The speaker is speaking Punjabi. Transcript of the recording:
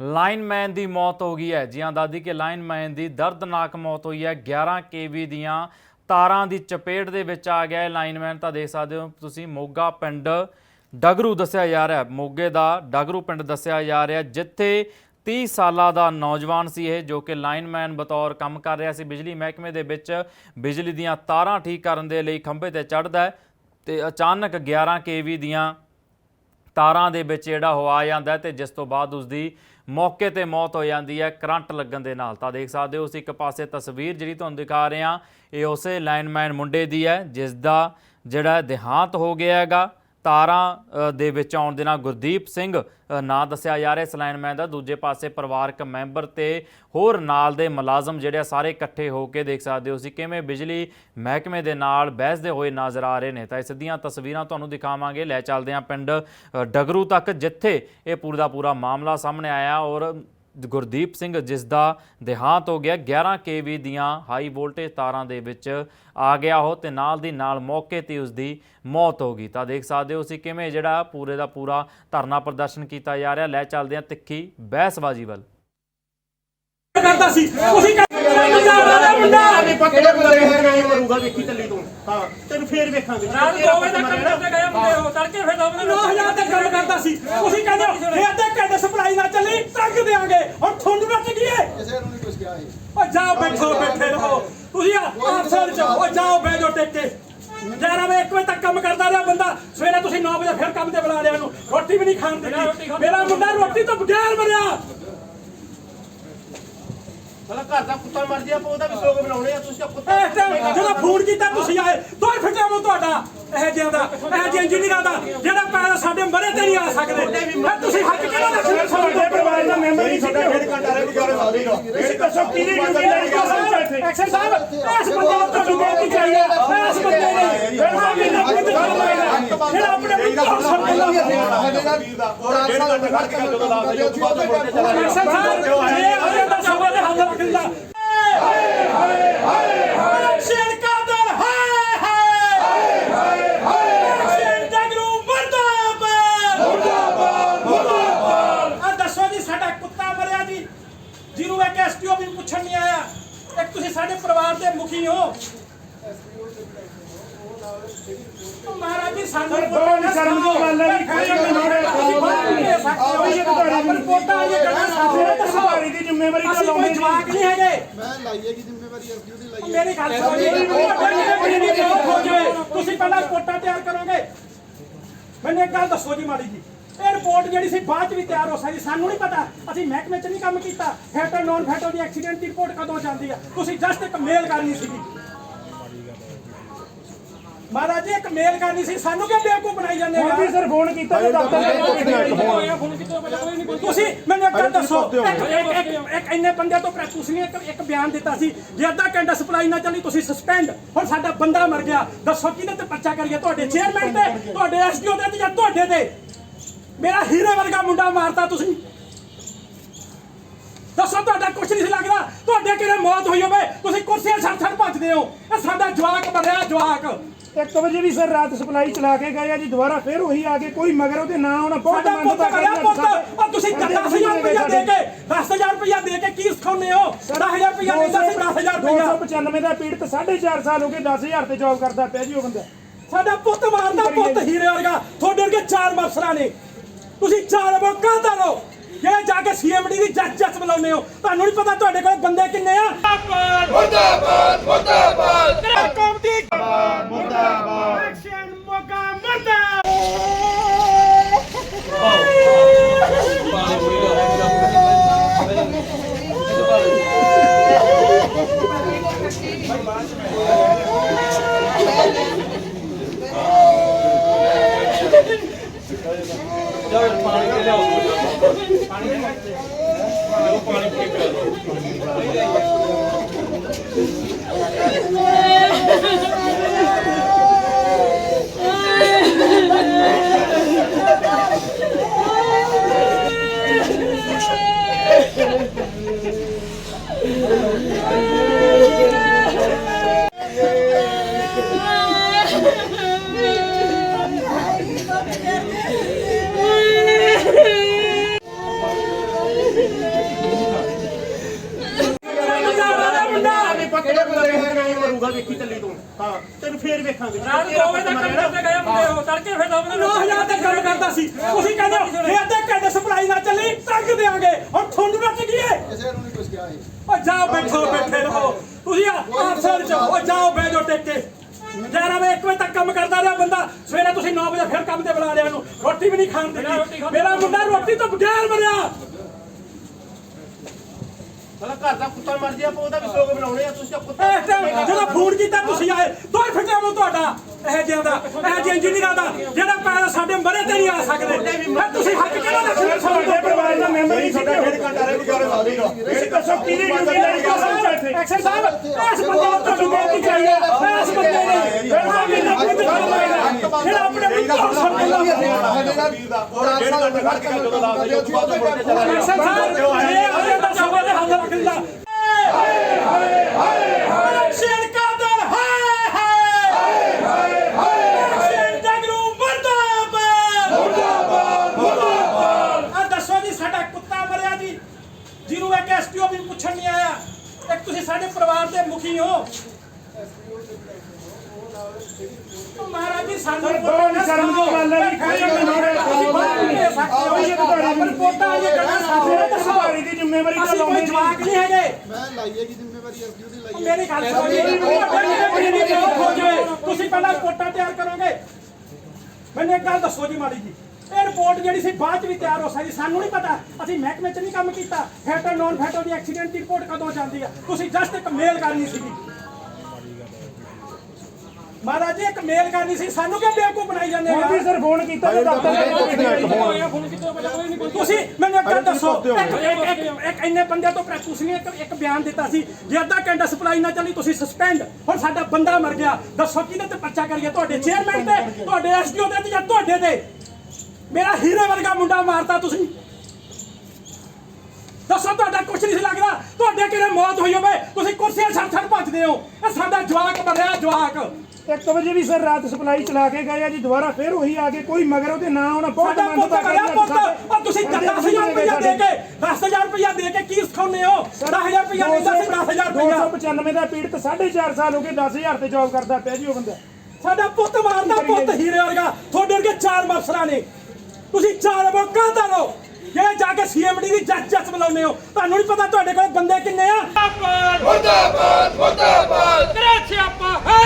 ਲਾਈਨਮੈਨ ਦੀ ਮੌਤ ਹੋ ਗਈ ਹੈ। ਜੀ ਹਾਂ ਦਾਦੀ ਕਿ ਲਾਈਨਮੈਨ ਦੀ ਦਰਦਨਾਕ ਮੌਤ ਹੋਈ ਹੈ। 11 ਕੇਵੀ ਦੀਆਂ ਤਾਰਾਂ ਦੀ ਚਪੇਟ ਦੇ ਵਿੱਚ ਆ ਗਿਆ ਹੈ ਲਾਈਨਮੈਨ। ਤਾਂ ਦੇਖ ਸਕਦੇ ਹੋ ਤੁਸੀਂ, ਮੋਗਾ ਪਿੰਡ ਡਗਰੂ ਦੱਸਿਆ ਜਾ ਰਿਹਾ ਮੋਗੇ ਦਾ ਡਗਰੂ ਪਿੰਡ ਦੱਸਿਆ ਜਾ ਰਿਹਾ ਜਿੱਥੇ 30 ਸਾਲਾਂ ਦਾ ਨੌਜਵਾਨ ਸੀ ਇਹ, ਜੋ ਕਿ ਲਾਈਨਮੈਨ ਬਤੌਰ ਕੰਮ ਕਰ ਰਿਹਾ ਸੀ। ਬਿਜਲੀ ਮਹਿਕਮੇ ਦੇ ਵਿੱਚ ਬਿਜਲੀ ਦੀਆਂ ਤਾਰਾਂ ਠੀਕ ਕਰਨ ਦੇ ਲਈ ਖੰਭੇ ਤੇ ਚੜ੍ਹਦਾ ਹੈ ਤੇ ਅਚਾਨਕ 11 ਕੇਵੀ ਦੀਆਂ ਤਾਰਾਂ ਦੇ ਵਿੱਚ ਜਿਹੜਾ ਉਹ ਆ ਜਾਂਦਾ ਹੈ ਤੇ ਜਿਸ ਤੋਂ ਬਾਅਦ ਉਸ ਦੀ ਮੌਕੇ ਤੇ ਮੌਤ ਹੋ ਜਾਂਦੀ ਹੈ, ਕਰੰਟ ਲੱਗਣ ਦੇ ਨਾਲ। ਤਾਂ ਦੇਖ ਸਕਦੇ ਹੋ ਉਸ ਇੱਕ ਪਾਸੇ ਤਸਵੀਰ ਜਿਹੜੀ ਤੁਹਾਨੂੰ ਦਿਖਾ ਰਹੇ ਹਾਂ, ਇਹ ਉਸੇ ਲਾਈਨਮੈਨ ਮੁੰਡੇ ਦੀ ਹੈ ਜਿਸ ਦਾ ਜਿਹੜਾ ਦੇਹਾਂਤ ਹੋ ਗਿਆ ਹੈਗਾ। ਤਾਰਾਂ ਦੇ ਵਿੱਚ ਆਉਣ ਦੇ ਨਾਲ ਗੁਰਦੀਪ ਸਿੰਘ ਨਾਂ ਦੱਸਿਆ ਜਾ ਰਿਹਾ ਇਸ ਲਾਈਨਮੈਨ ਦਾ। ਦੂਜੇ ਪਾਸੇ ਪਰਿਵਾਰਕ ਮੈਂਬਰ ਤੇ ਹੋਰ ਨਾਲ ਦੇ ਮੁਲਾਜ਼ਮ ਜਿਹੜੇ ਆ ਸਾਰੇ ਇਕੱਠੇ ਹੋ ਕੇ ਦੇਖ ਸਕਦੇ ਹੋ ਸੀ। ਕਿਵੇਂ ਬਿਜਲੀ ਮਹਿਕਮੇ ਦੇ ਨਾਲ ਬਹਿਸਦੇ ਹੋਏ ਨਜ਼ਰ ਆ ਰਹੇ ਨੇ? ਤਾਂ ਇਸ ਦੀਆਂ ਤਸਵੀਰਾਂ ਤੁਹਾਨੂੰ ਦਿਖਾਵਾਂਗੇ। ਲੈ ਚੱਲਦੇ ਹਾਂ ਪਿੰਡ ਅ, ਡਗਰੂ ਤੱਕ ਜਿੱਥੇ ਇਹ ਪੂਰਾ ਦਾ ਪੂਰਾ ਮਾਮਲਾ ਸਾਹਮਣੇ ਆਇਆ ਔਰ ਗੁਰਦੀਪ ਸਿੰਘ ਜਿਸ ਦਾ ਦੇਹਾਂਤ ਹੋ ਗਿਆ 11 ਕੇਵੀ ਦੀਆਂ ਹਾਈ ਵੋਲਟੇਜ ਤਾਰਾਂ ਦੇ ਵਿੱਚ ਆ ਗਿਆ ਉਹ ਤੇ ਨਾਲ ਦੀ ਨਾਲ ਮੌਕੇ ਤੇ ਉਸ ਦੀ ਮੌਤ ਹੋ ਗਈ। ਤਾਂ ਦੇਖ ਸਕਦੇ ਹੋ ਸੀ ਕਿਵੇਂ ਜਿਹੜਾ ਪੂਰੇ ਦਾ ਪੂਰਾ ਧਰਨਾ ਪ੍ਰਦਰਸ਼ਨ ਕੀਤਾ ਜਾ ਰਿਹਾ। ਲੈ ਚੱਲਦੇ ਹਾਂ ਤਿੱਖੀ ਬਹਿਸਬਾਜ਼ੀ ਵੱਲ। ਕਰਦਾ ਸੀ। ਤੁਸੀਂ ਕਹਿੰਦੇ ਪੰਜਾਬ ਦਾ ਮੁੰਡਾ ਨਹੀਂ ਪੱਕੇ ਬੰਦੇ ਹੈਗਾ ਇਹ ਮਰੂਗਾ ਵੇਖੀ ਚੱਲੀ ਤੂੰ। ਹਾਂ ਤੈਨੂੰ ਫੇਰ ਵੇਖਾਂਗੇ। ਰਾਤ ਦੋ ਵਜੇ ਤੱਕ ਕੰਮ ਕਰਦੇ ਗਏ ਮੁੰਡੇ ਉਹ ਤੜਕੇ ਫਿਰ ਦੋ ਵਜੇ 9000 ਤੇ ਕੰਮ ਕਰਦਾ ਸੀ। ਤੁਸੀਂ ਕਹਿੰਦੇ ਹੋ ਇਹ ਅੱਧੇ ਘੰਟੇ ਸਪਲਾਈ ਨਾ ਚੱਲੀ ਟੰਗ ਦੇਾਂਗੇ ਹੁਣ ਤੁਹਾਨੂੰ ਰੱਟ ਗਈਏ ਕਿਸੇ ਨੂੰ ਨਹੀਂ ਕੁਝ ਕਿਹਾ ਇਹ ਓ ਜਾਓ ਬੈਠੋ ਬੈਠੇ ਰਹੋ। ਤੁਸੀਂ ਆਫਸਰ ਚ ਓ ਜਾਓ ਬਹਿ ਜਾਓ ਟਿਕ। ਕੇ 11 ਵਜੇ 1 ਵਜੇ ਤੱਕ ਕੰਮ ਕਰਦਾ ਰਿਹਾ ਬੰਦਾ। ਸਵੇਰੇ ਤੁਸੀਂ 9 ਵਜੇ ਫਿਰ ਕੰਮ ਤੇ ਬੁਲਾ ਲਿਆ ਇਹਨੂੰ ਰੋਟੀ ਵੀ ਨਹੀਂ ਖਾਣ ਦਿੱਤੀ। ਮੇਰਾ ਮੁੰਡਾ ਰੋਟੀ ਤੋਂ ਬਗੈਰ ਮਰਿਆ। ਸਾਲਾ ਘਰ ਦਾ ਕੁੱਤਾ ਮਰ ਗਿਆ ਆਪਾਂ ਉਹਦਾ ਵੀ ਸੋਗ ਬਣਾਉਣੇ ਆ। ਤੁਸੀਂ ਕੁੱਤਾ ਇਸ ਟਾਈਮ ਜਦੋਂ ਫੋਨ ਕੀਤਾ ਤੁਸੀਂ ਆਏ ਦੋ ਫਿੱਟਿਆ ਮੂੰ ਤੁਹਾਡਾ। ਇਹ ਜਿਹਾ ਦਾ ਇਹ ਜਿਹੇ ਇੰਜੀਨੀਅਰਾਂ ਦਾ ਜਿਹੜਾ ਪੈਰ ਸਾਡੇ ਮਰੇ ਤੇ ਨਹੀਂ ਆ ਸਕਦੇ ਫਿਰ ਤੁਸੀਂ ਹੱਕ ਕਿਹੜਾ ਰੱਖਦੇ ਸਾਡੇ ਪਰਿਵਾਰ ਦਾ ਮੈਂਬਰ ਨਹੀਂ ਤੁਹਾਡਾ ਡੇਢ ਘੰਟਾ ਰਹਿ ਗਿਆ ਦੱਸੋ ਕਿਹਦੀ ਡਿਊਟੀ ਕੇ ਐਕਸ਼ਨ ਸਾਹਿਬ ਇਸ ਬੰਦੇ ਨੂੰ ਤੁਹਾਨੂੰ ਬੇਨਤੀ ਚਾਹੀਏ ਇਸ ਬੰਦੇ ਨੇ ਜਿਹੜਾ ਮੇਰੇ ਪੁੱਤ ਦਾ ਜਿਹੜਾ ਆਪਣੇ ਪੁੱਤ ਨੂੰ ਸਮਝਦਾ ਡੇਢ ਘੰਟਾ ਖੜ ਕੇ ਜਦੋਂ ਲਾ ਦੇ ਉਸ ਤੋਂ ਬਾਅਦ ਮੁੜ ਕੇ ਚਲਾ ਗਿਆ ਐਕਸ਼ਨ ਸਾਹਿਬ ਇਹ ਅਜੇ ਦਾ ਸਭਾ ਦੇ ਹੱਥ ਰੱਖ ਦਿੰਦਾ ਹਾਏ ਹਾਏ ਹਾਏ ਹਾਏ ਸ਼ੇਰ ਕਾਦਰ ਹਾਏ ਹਾਏ ਹਾਏ ਹਾਏ ਸ਼ੇਰ ਜਗਰੂ ਮਰਦਾਬਾਦ ਮਰਦਾਬਾਦ ਮਰਦਾਬਾਦ ਆ ਦੱਸੋ ਜੀ ਸਾਡਾ ਕੁੱਤਾ ਮਰਿਆ ਜੀ ਜਿਹਨੂੰ ਇੱਕ ਐਸਟੀਓ ਵੀ ਪੁੱਛਣ ਨਹੀਂ ਆਇਆ ਇੱਕ ਤੁਸੀਂ ਸਾਡੇ ਪਰਿਵਾਰ ਦੇ ਮੁਖੀ ਹੋ ਉਹ ਮਹਾਰਾਜ ਜੀ ਸਾਨੂੰ ਬਹੁਤ ਸ਼ਰਮ ਦੀ ਗੱਲ ਹੈ ਜੀ, ਕੋਈ ਵੀ ਨਹੀਂ ਹੈ। ਆਹ ਇਹ ਇਹ ਕਰਨਾ ਸਾਡੇ ਦੱਸੋ ਤੁਹਾਡੀ ਦੀ ਜ਼ਿੰਮੇਵਾਰੀ ਤਾਂ ਅਸੀਂ ਕੋਈ ਜਵਾਕ ਨਹੀਂ ਹੈਗੇ। ਮੈਂ ਲਾਈਏ ਕੀ ਜ਼ਿੰਮੇਵਾਰੀ ਐਸਕਿਊ ਦੀ ਲਾਈਏ। ਮੇਰੀ ਗੱਲ ਸੁਣੋ। ਜੀ ਬਿਜਲੀ ਦੀ ਮੌਤ ਹੋ ਜਾਵੇ ਤੁਸੀਂ ਪਹਿਲਾਂ ਰਿਪੋਰਟਾਂ ਤਿਆਰ ਕਰੋਗੇ। ਮੈਨੂੰ ਇੱਕ ਗੱਲ ਦੱਸੋ ਜੀ ਮਾੜੀ ਜੀ। ਇਹ ਰਿਪੋਰਟ ਜਿਹੜੀ ਸੀ ਬਾਅਦ ਚ ਵੀ ਤਿਆਰ ਹੋ ਸਕਦੀ। ਸਾਨੂੰ ਨਹੀਂ ਪਤਾ। ਅਸੀਂ ਮਹਿਕਮੇ ਚ ਨਹੀਂ ਕੰਮ ਕੀਤਾ। ਫੈਟਲ ਨੌਨ ਫੈਟਲ ਦੀ ਐਕਸੀਡੈਂਟ ਦੀ ਰਿਪੋਰਟ ਕਦੋਂ ਜਾਂਦੀ ਆ? ਤੁਸੀਂ ਜਸਟ ਇੱਕ ਮੇਲ ਕਰਨੀ ਸੀਗੀ। ਮਹਾਰਾਜ ਜੀ ਇੱਕ ਮੇਲ ਕਰਨੀ ਸੀ। ਸਾਨੂੰ ਕਿਉਂ ਬੇਵਕੂਫ ਬਣਾਈ ਜਾਂਦੇ ਹੁਣ ਵੀ ਸਰ ਫੋਨ ਕੀਤਾ ਤਾਂ ਦਫ਼ਤਰ ਤੁਸੀਂ ਮੈਨੂੰ ਇੱਕ ਗੱਲ ਦੱਸੋ। ਇੱਕ ਇੱਕ- ਇੱਕ- ਇੱਕ ਇੰਨੇ ਬੰਦੇ ਤੋਂ ਪ੍ਰੇ- ਤੁਸੀਂ ਇੱਕ ਇੱਕ ਬਿਆਨ ਦਿੱਤਾ ਸੀ। ਜੇ ਅੱਧਾ ਘੰਟਾ ਸਪਲਾਈ ਨਾ ਚੱਲੀ ਤੁਸੀਂ ਸਸਪੈਂਡ ਹੁਣ ਸਾਡਾ ਬੰਦਾ ਮਰ ਗਿਆ। ਦੱਸੋ ਕਿਹਦੇ ਤੇ ਪਰਚਾ ਕਰੀਏ? ਤੁਹਾਡੇ ਚੇਅਰਮੈਨ ਤੇ ਤੁਹਾਡੇ ਐਸਡੀਓ ਤੇ ਜਾਂ ਤੁਹਾਡੇ ਤੇ? ਮੇਰਾ ਹੀਰੇ ਵਰਗਾ ਮੁੰਡਾ ਮਾਰਤਾ ਤੁਸੀਂ। ਦੱਸੋ ਤੁਹਾਡਾ ਕੁਛ ਨਹੀਂ ਸੀ ਲੱਗਦਾ। ਤੁਹਾਡੇ ਕਿਹੜੇ ਮੌਤ ਹੋਈ ਹੋਵੇ ਤੁਸੀਂ ਕੁਰਸੀਆਂ ਛੱਡ ਛੱਡ ਭੱਜਦੇ ਹੋ। ਇਹ ਸਾਡਾ ਜਵਾਕ ਮਰਿਆ ਜਵਾਕ। 1 ਵਜੇ ਵੀ ਸਰ ਰਾਤ ਸਪਲਾਈ ਚਲਾ ਕੇ ਗਏ ਆ ਜੀ ਦੁਬਾਰਾ ਫੇਰ ਉਹੀ ਆ ਕੇ ਕੋਈ ਮਗਰ ਉਹਦੇ ਨਾਂ ਆਉਣਾ ਬਹੁਤ ਸਾਡਾ ਪੁੱਤ ਮਰਿਆ ਪੁੱਤ। ਉਹ ਤੁਸੀਂ 10000 ਰੁਪਇਆ ਦੇ ਕੇ 10000 ਰੁਪਇਆ ਦੇ ਕੇ ਕੀ ਸਿਖਾਉਂਦੇ ਹੋ? 10000 ਰੁਪਇਆ ਦਿੰਦਾ ਸੀ 10000 ਰੁਪਇਆ 295 ਦਾ ਪੀੜਤ 4.5 ਸਾਲ ਹੋ ਗਏ 10000 ਤੇ ਜੌਬ ਕਰਦਾ ਪਿਆ ਜੀ ਉਹ ਬੰਦਾ। ਸਾਡਾ ਪੁੱਤ ਮਾਰਦਾ ਪੁੱਤ ਹੀਰੇ ਵਰਗਾ। ਤੁਹਾਡੇ ਵਰਗੇ ਚਾਰ ਮਫਸਰਾਂ ਨੇ। ਤੁਸੀਂ ਚਾਰ ਮੌਕਾ ਲਓ ਜਿਹੜੇ ਜਾ ਕੇ ਸੀਐਮਡੀ ਦੀ ਜੱਜ ਜੱਜ ਬੁਲਾਉਂਦੇ ਹੋ। ਤੁਹਾਨੂੰ ਨਹੀਂ ਪਤਾ ਤੁਹਾਡੇ ਕੋਲ ਬੰਦੇ ਕਿੰਨੇ ਆ? ਮੁਰਦਾਬਾਦ ਮੁਰਦਾਬਾਦ। ਪਾਣੀ ਪਾਣੀ ਪੀ ਲਓ ਵੇਖਾਂਗੇ ਰਾਤ 2 ਵਜੇ ਤੱਕ ਕੰਮ ਕਰਦੇ ਗਏ ਮੁੰਡੇ ਉਹ ਤੜਕੇ ਫਿਰ 2 ਵਜੇ 9000 ਤੇ ਕੰਮ ਕਰਦਾ ਸੀ। ਤੁਸੀਂ ਕਹਿੰਦੇ ਹੋ ਇਹ ਅੱਧੇ ਘੰਟੇ ਸਪਲਾਈ ਨਾ ਚੱਲੀ ਟੰਗ ਦੇਾਂਗੇ ਹੁਣ ਤੁਹਾਨੂੰ ਰੱਟ ਗਈਏ ਕਿਸੇ ਨੂੰ ਨਹੀਂ ਕੁਝ ਕਿਹਾ ਇਹ ਓ ਜਾਓ ਬੈਠੋ ਬੈਠੇ ਰਹੋ। ਤੁਸੀਂ ਆਫਸਰ ਚ ਓ ਜਾਓ ਬੈਠੋ ਟਿਕ ਕੇ 11 ਵਜੇ 1 ਵਜੇ ਤੱਕ ਕੰਮ ਕਰਦਾ ਰਿਹਾ ਬੰਦਾ। ਸਵੇਰੇ ਤੁਸੀਂ 9 ਵਜੇ ਫਿਰ ਕੰਮ ਤੇ ਬੁਲਾ ਲਿਆ ਇਹਨੂੰ। ਰੋਟੀ ਵੀ ਨਹੀਂ ਖਾਣ ਦਿੱਤੀ। ਮੇਰਾ ਮੁੰਡਾ ਰੋਟੀ ਤੋਂ ਬਗੈਰ ਮਰਿਆ। ਸਾਲਾ ਘਰ ਦਾ ਕੁੱਤਾ ਮਰ ਗਿਆ ਆਪਾਂ ਉਹਦਾ ਵੀ ਸੋਗ ਬਣਾਉਣੇ ਆ ਤੁਸੀਂ ਤਾਂ ਕੁੱਤਾ ਇਸ ਟਾਈਮ ਜਦੋਂ ਫੋਨ ਕੀਤਾ ਤੁਸੀਂ ਆਏ ਦੋ ਫਿੱਟਿਆ ਮੂੰਹ ਤੁਹਾਡਾ ਇਹ ਜਿਹਾ ਦਾ ਇਹ ਜਿਹੇ ਇੰਜੀਨੀਅਰਾਂ ਦਾ ਜਿਹੜਾ ਪੈਰ ਸਾਡੇ ਮਰੇ ਤੇ ਨਹੀਂ ਆ ਸਕਦੇ। ਫਿਰ ਤੁਸੀਂ ਹੱਕ ਕਿਹੜਾ ਰੱਖਦੇ ਸਾਡੇ ਪਰਿਵਾਰ ਦਾ ਮੈਂਬਰ ਨਹੀਂ ਨਹੀਂ ਤੁਹਾਡਾ ਸੀ ਡੇਢ ਘੰਟਾ ਰਹਿ ਗਿਆ ਲਾਉਂਦੀ ਰੋ ਤੁਸੀਂ ਦੱਸੋ ਕਿਹਦੀ ਡਿਊਟੀ ਲਾਈ ਜਾ ਸਕਦੇ ਐਕਸ਼ਨ ਸਾਹਿਬ ਇਸ ਬੰਦੇ ਨੂੰ ਤੁਹਾਨੂੰ ਬੇਨਤੀ ਕਰਾਈ ਹੈ ਇਸ ਬੰਦੇ ਨੇ ਬਿਲਕੁਲ ਵੀ ਨਾ ਕੋਈ ਦਿਖਾ ਲਾਏਗਾ ਜਿਹੜਾ ਆਪਣੇ ਸਾਹਿਬ ਇਹ ਅਜੇ ਤਾਂ ਸਭਾ ਦੇ ਹੱਥ ਰੱਖ ਦਿੰਦਾ ਹਾਏ ਹਾਏ ਹਾਏ ਸ਼ੇਰ ਕਾਦਰ ਹਾਏ ਹਾਏ ਹਾਏ ਹਾਏ ਸ਼ੇਰ ਜਗਰੂ ਮਰਦਾਬਾਦ ਮਰਦਾਬਾਦ ਮਰਦਾਬਾਦ ਆ ਦੱਸੋ ਜੀ ਸਾਡਾ ਕੁੱਤਾ ਮਰਿਆ ਜੀ ਜਿਹਨੂੰ ਇੱਕ ਐਸਟੀਓ ਵੀ ਪੁੱਛਣ ਨਹੀਂ ਆਇਆ ਇੱਕ ਤੁਸੀਂ ਸਾਡੇ ਪਰਿਵਾਰ ਦੇ ਮੁਖੀ ਹੋ ਸਾਨੂੰ ਬਹੁਤ ਸ਼ਰਮ ਦੀ ਗੱਲ ਹੈ ਕੋਈ। ਤੁਸੀਂ ਕੋਈ। ਰਿਪੋਰਟਾਂ ਦੀ ਜ਼ਿੰਮੇਵਾਰੀ ਤਾਂ ਜਵਾਕ ਨਹੀਂ ਹੈਗੇ। ਮੈਂ ਲਾਈਏ ਕੀ ਜ਼ਿੰਮੇਵਾਰੀ ਦੀ ਲਾਈਏ ਮੇਰੀ ਗੱਲ ਸੁਣੋ ਮੇਰੀ ਪਹਿਲਾਂ ਰਿਪੋਰਟਾਂ ਤਿਆਰ ਕਰੋਗੇ। ਮੈਨੂੰ ਇੱਕ ਗੱਲ ਦੱਸੋ ਜੀ ਮਾੜੀ ਜੀ। ਇਹ ਰਿਪੋਰਟ ਜਿਹੜੀ ਸੀ ਬਾਅਦ ਚ ਵੀ ਤਿਆਰ ਹੋ ਸਕਦੀ ਸਾਨੂੰ ਨਹੀਂ ਪਤਾ। ਅਸੀਂ ਮਹਿਕਮੇ ਚ ਨਹੀਂ ਕੰਮ ਕੀਤਾ। ਫੈਟਲ ਨੌਨ ਫੈਟਲ ਦੀ ਐਕਸੀਡੈਂਟ ਦੀ ਰਿਪੋਰਟ ਕਦੋਂ ਜਾਂਦੀ ਆ? ਤੁਸੀਂ ਜਸਟ ਇੱਕ ਮੇਲ ਕਰਨੀ ਸੀਗੀ। ਮਹਾਰਾਜ ਜੀ ਇੱਕ ਮੇਲ ਕਰਨੀ ਸੀ। ਸਾਨੂੰ ਕਿਉਂ ਬੇਵਕੂਫ ਬਣਾਈ ਜਾਂਦੇ ਹੋ? ਜੀ ਸਰ ਫੋਨ ਕੀਤਾ ਤਾਂ ਦਫ਼ਤਰ ਤੁਸੀਂ ਮੈਨੂੰ ਇੱਕ ਗੱਲ ਦੱਸੋ। ਇੱਕ ਇੱਕ- ਇੱਕ ਇੱਕ ਇੰਨੇ ਬੰਦੇ ਤੋਂ ਪ੍ਰੇ- ਤੁਸੀਂ ਇੱਕ ਇੱਕ ਬਿਆਨ ਦਿੱਤਾ ਸੀ ਜੇ ਅੱਧਾ ਘੰਟਾ ਸਪਲਾਈ ਨਾ ਚੱਲੀ ਤੁਸੀਂ ਸਸਪੈਂਡ ਹੁਣ ਸਾਡਾ ਬੰਦਾ ਮਰ ਗਿਆ। ਦੱਸੋ ਕਿਹਦੇ ਤੇ ਪਰਚਾ ਕਰੀਏ? ਤੁਹਾਡੇ ਚੇਅਰਮੈਨ ਤੇ ਤੁਹਾਡੇ ਐਸਡੀਓ ਤੇ ਜਾਂ ਤੁਹਾਡੇ ਤੇ? ਮੇਰਾ ਹੀਰੇ ਵਰਗਾ ਮੁੰਡਾ ਮਾਰਤਾ ਤੁਸੀਂ। ਦੱਸੋ ਤੁਹਾਡਾ ਕੁਛ ਨਹੀਂ ਸੀ ਲੱਗਦਾ। ਤੁਹਾਡੇ ਕਿਹੜੇ ਮੌਤ ਹੋਈ ਹੋਵੇ ਤੁਸੀਂ ਕੁਰਸੀਆਂ ਛੱਡ ਛੱਡ ਭੱਜਦੇ ਹੋ। ਇਹ ਸਾਡਾ ਜਵਾਕ ਮਰਿਆ ਜਵਾਕ। 1 ਵਜੇ ਵੀ ਸਰ ਰਾਤ ਸਪਲਾਈ ਚਲਾ ਕੇ ਗਏ ਆ ਜੀ ਦੁਬਾਰਾ ਫੇਰ ਉਹੀ ਆ ਕੇ ਕੋਈ ਮਗਰ ਉਹਦੇ ਨਾਂ ਆਉਣਾ ਬਹੁਤ ਸਾਡਾ ਪੁੱਤ ਮਰਿਆ ਪੁੱਤ। ਉਹ ਤੁਸੀਂ 10000 ਰੁਪਇਆ ਦੇ ਕੇ 10000 ਰੁਪਇਆ ਦੇ ਕੇ ਕੀ ਸਿਖਾਉਂਦੇ ਹੋ? 10000 ਰੁਪਇਆ ਦਿੰਦਾ ਸੀ 10000 ਰੁਪਇਆ 295 ਦਾ ਪੀੜਤ 4.5 ਸਾਲ ਹੋ ਗਏ 10000 ਤੇ ਜੌਬ ਕਰਦਾ ਪਿਆ ਜੀ ਉਹ ਬੰਦਾ। ਸਾਡਾ ਪੁੱਤ ਮਾਰਦਾ ਪੁੱਤ ਹੀਰੇ ਵਰਗਾ। ਤੁਹਾਡੇ ਵਰਗੇ ਚਾਰ ਮਫਸਰਾਂ ਨੇ। ਤੁਸੀਂ ਚਾਰ ਮੌਕਾ ਲਓ ਜਿਹੜੇ ਜਾ ਕੇ ਸੀਐਮਡੀ ਦੀ ਜੱਜ ਜੱਜ ਬੁਲਾਉਂਦੇ ਹੋ ਤੁਹਾਨੂੰ ਨਹੀਂ ਪਤਾ ਤੁਹਾਡੇ ਕੋਲ ਬੰਦੇ ਕਿੰਨੇ ਆ? ਮੁਰਦਾਬਾਦ ਮੁਰਦਾਬਾਦ ਮੁਰਦਾਬਾਦ। ਕਰੇ ਸਿਆਪਾ ਹੈ।